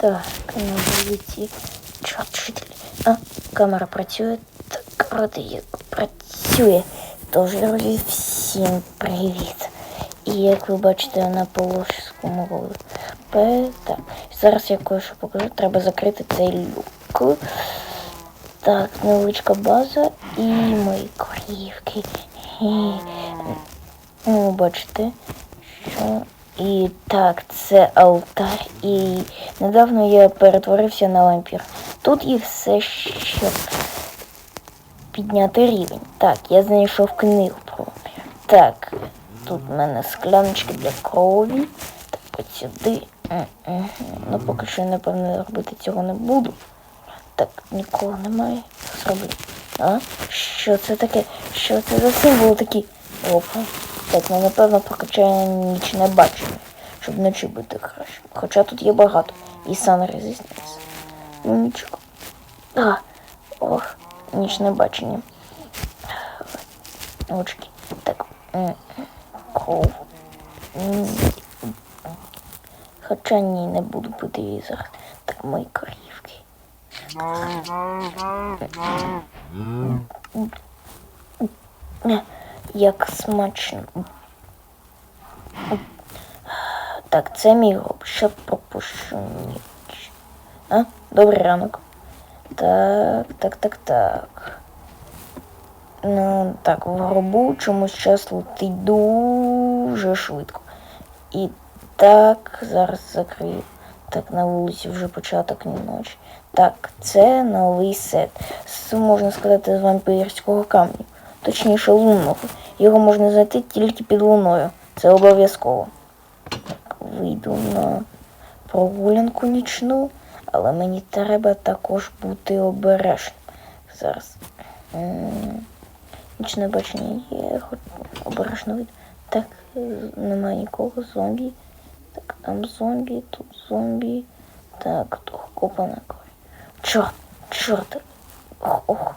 Так, на вулиці. Чорт. А, камера працює. Так, ради як працює. Тож, друзі, всім привіт. І як ви бачите на полоському голі. Так, зараз я кое-що покажу. Треба закрити цей люк. Так, невеличка база і мої корівки. І, ну, бачите, що. І так, це алтар. І недавно я перетворився на вампір. Тут є все ще підняти рівень. Так, я знайшов книгу про. Так, тут в мене скляночки для крові. Так, от сюди. Ну, поки що, напевно, робити цього не буду. Так, нікого немає. Зроблю. А? Що це таке? Що це за символ такий? Опа. Так, ну напевно прокачає нічне бачення, щоб вночі бути краще. Хоча тут є багато. І сан резистенс. Ну нічого. А, ох, нічне бачення. Очки. Так. Кров. Хоча ні, не буду пити її зараз. Так, мої корівки. Е, Як смачно. Так, це мій гроб. Ще пропущу ніч. А? Добрий ранок. Так, так, так, так. Ну, так, в гробу чомусь час летить дуже швидко. І так, зараз закрию. Так, на вулиці вже початок ночі. Так, це новий сет. Можна сказати, з вампірського камню. Точніше, лунного. Його можна знайти тільки під луною. Це обов'язково. Вийду на прогулянку нічну, але мені треба також бути обережним. Зараз. Нічне бачення є, хоч обережно вийду. Так, немає нікого, зомбі. Так, там зомбі, тут зомбі. Так, то копана. Чорт, чорт. Ох, ох.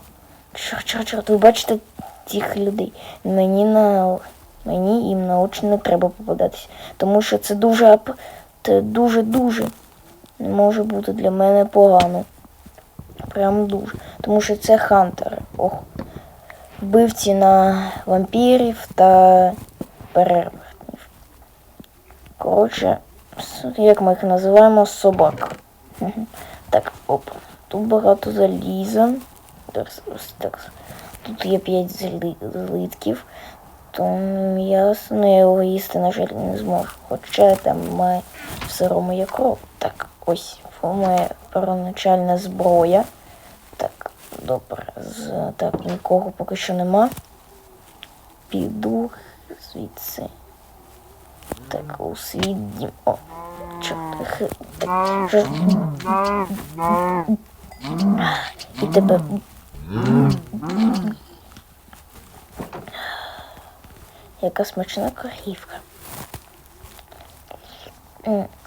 Чорт, чорт, чорт. Ви бачите тих людей. Мені на мені їм на очі не треба попадатися. Тому що це дуже це дуже-дуже може бути для мене погано. Прям дуже. Тому що це хантери. Ох. Вбивці на вампірів та перевертнів. Коротше, як ми їх називаємо, собак. Так, оп. Тут багато заліза. Так, так. Тут є 5 злитків. То м'ясо, ну я його їсти, на жаль, не зможу. Хоча там має в сирому є кров. Так, ось моя первоначальна зброя. Так, добре. З, так, нікого поки що нема. Піду звідси. Так, у дім. О, чорт. Так, що- І тебе. Яка смачна корівка.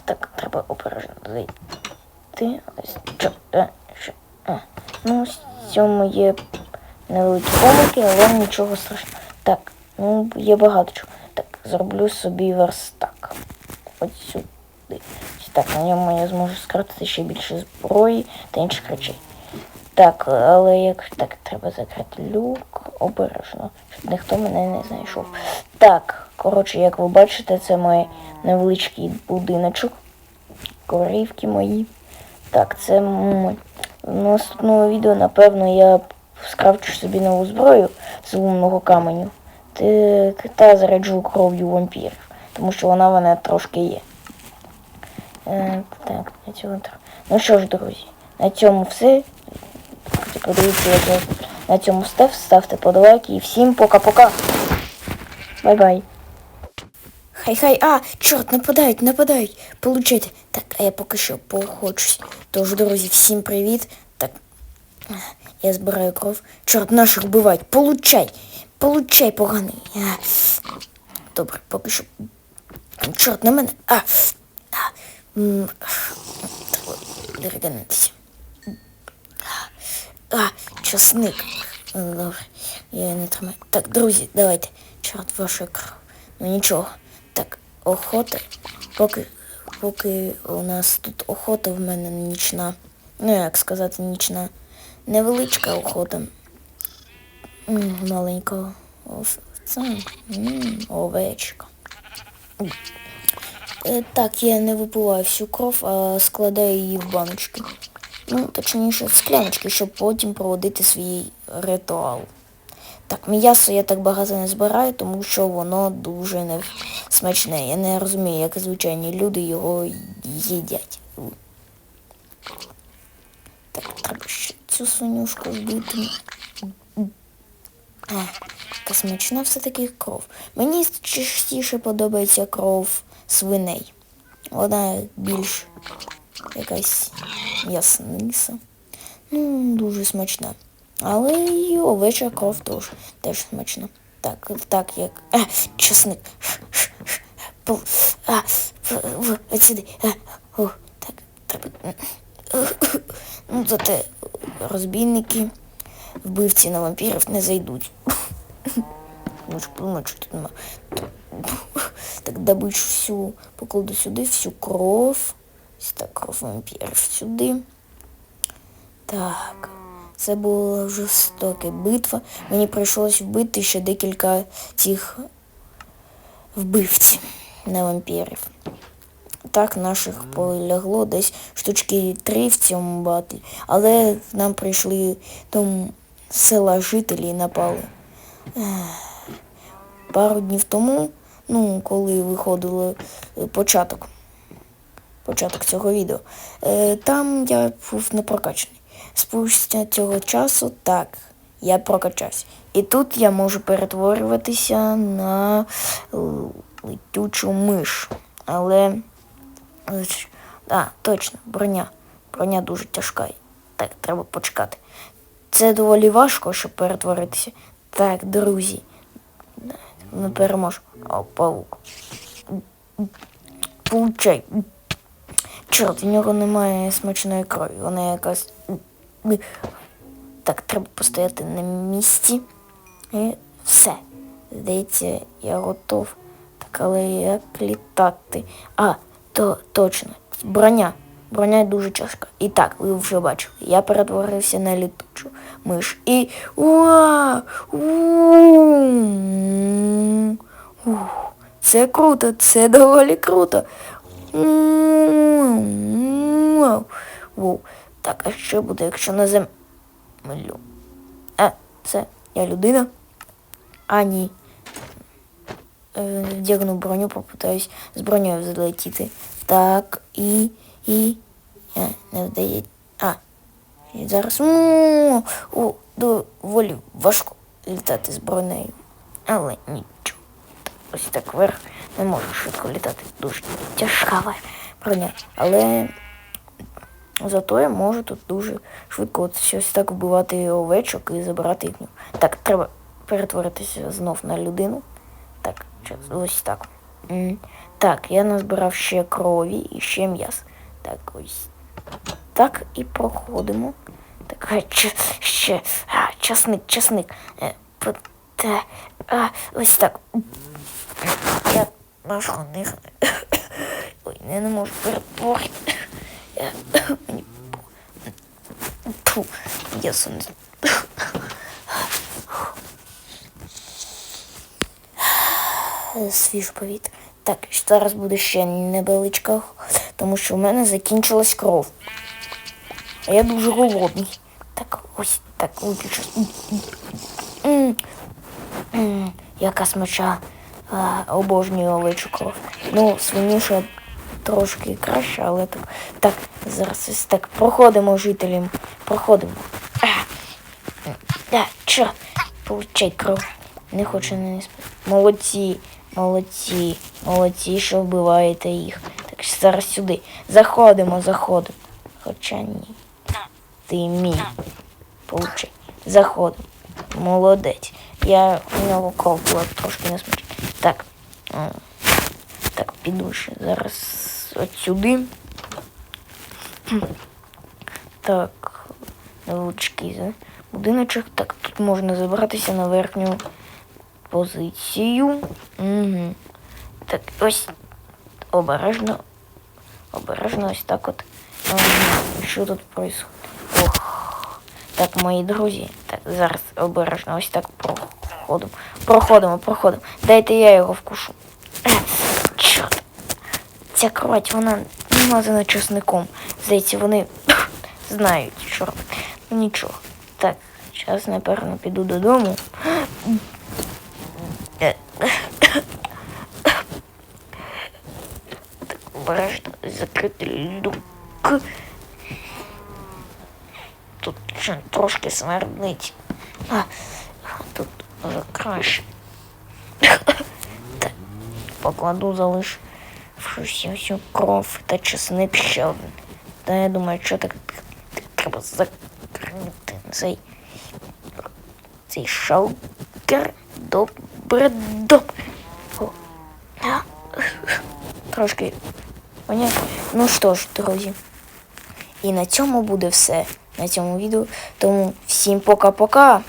Так, треба обережно зайти. Ось е, що. Ну, в цьому є невеликі помилки, але нічого страшного. Так, ну, є багато чого. Так, зроблю собі верстак. Ось сюди. Так, на ньому я зможу скрафтити ще більше зброї та інших речей. Так, але як так, треба закрити люк обережно, щоб ніхто мене не знайшов. Так, коротше, як ви бачите, це мій невеличкий будиночок. Корівки мої. Так, це в наступному відео, напевно, я скрафчу собі нову зброю з лунного каменю. Та заряджу кров'ю вампірів, тому що вона мене трошки є. Е, так, на тр- Ну що ж, друзі, на цьому все. Подивіться, як я на цьому став, ставте подобайки і всім пока-пока. Бай-бай. Хай-хай, а, чорт, нападають, нападають. Получайте. Так, а я поки що поохочусь. Тож, друзі, всім привіт. Так, я збираю кров. Чорт, наших вбивають. Получай. Получай, поганий. Добре, поки що. Чорт, на мене. А. а. м, відрегенитися. А, часник. Е, Добре, я не тримаю. Так, друзі, давайте. Чорт, ваша кров. Ну нічого. Так, охота. Поки поки у нас тут охота в мене нічна. Ну, як сказати, нічна. Невеличка охота. М, Маленька овця. М, Овечка. Е, Так, я не випиваю всю кров, а складаю її в баночки. Ну, точніше, скляночки, щоб потім проводити свій ритуал. Так, м'ясо я так багато не збираю, тому що воно дуже не смачне. Я не розумію, як звичайні люди його їдять. Так, треба ще цю свинюшку вбити. А, яка смачна все-таки кров. Мені частіше подобається кров свиней. Вона більш якась м'ясниса. Ну, дуже смачна. Але і овеча кров теж, теж смачна. Так, так як. А, чесник. А, в, в, сюди. А, о, так, треба. Ну, зате розбійники, вбивці на вампірів не зайдуть. Ж подумати, що тут нема. Так добичу всю, покладу сюди всю кров. Ось так, кров сюди. Так. Це була жорстока битва. Мені прийшлось вбити ще декілька цих вбивців на вампірів. Так, наших полягло десь штучки три в цьому батлі. Але нам прийшли там села жителі і напали. Пару днів тому, ну, коли виходило е, початок, початок цього відео, е, там я був не прокачаний. Спустя цього часу так, я прокачався. І тут я можу перетворюватися на летючу миш. Але. Так, точно, броня. Броня дуже тяжка. Так, треба почекати. Це доволі важко, щоб перетворитися. Так, друзі. Ми переможемо. О, паук. Получай. Чорт, в нього немає смачної крові. Вона якась. Так, треба постояти на місці. І все. Здається, я готов. Так, але як літати? А, то точно. Броня. Броня дуже тяжка. І так, ви вже бачили. Я перетворився на літучу миш. І. Уа! Це круто, це доволі круто. Воу. Так, а що буде, якщо на землю? А, це я людина? А, ні. Е, Вдягну броню, попитаюсь з бронею залетіти. Так, і. і. А, не вдається. А. І зараз. М, О, доволі важко літати з бронею. Але нічого. Ось так вверх не можу швидко літати. Дуже тяжка броня. Але зато я можу тут дуже швидко от щось так вбивати овечок і забирати їх. Так, треба перетворитися знов на людину. Так, ось так. Так, я назбирав ще крові і ще м'яс. Так, ось. Так і проходимо. Так, а, ще. А, часник, часник. Е, а, ось так. Я нашла них. Я не можу перетворити. Я, мені... Фу, я сон. Свіже повітря. Так, зараз буде ще невеличка, тому що в мене закінчилась кров. А я дуже голодний. Так, ось так виключу. Яка смача. Обожнюю овечу кров. Ну, свиніша трошки краще, але так. Так, зараз ось так проходимо жителям. Проходимо. А, да, чо? Получай кров. Не хочу не спати. Молодці, молодці, молодці, що вбиваєте їх. Так що зараз сюди. Заходимо, заходимо. Хоча ні. Ти мій. Получай. Заходимо. Молодець. Я у нього кров була трошки не смачна. Так. Так, піду ще зараз от сюди. Так, невеличкий за- будиночок. Так, тут можна забратися на верхню позицію. Угу. Так, ось обережно. Обережно ось так от. Ага, Що тут происходит? Ох. Так, мої друзі. Так, зараз обережно ось так проходимо. Проходимо, проходимо. Дайте я його вкушу. Ця кровать, вона намазана чесником. Здається, вони знають, що робити. Ну нічого. Так, зараз, напевно, піду додому. Так, обережно закрити люк. Тут ще трошки смердить. А, тут краще. Так, покладу, залиш щось всю кров та чесник ще. Та я думаю, що так, треба закрити цей, цей шалкер. Добре, добре. Трошки. Ну що ж, друзі. І на цьому буде все на цьому відео. Тому всім пока-пока.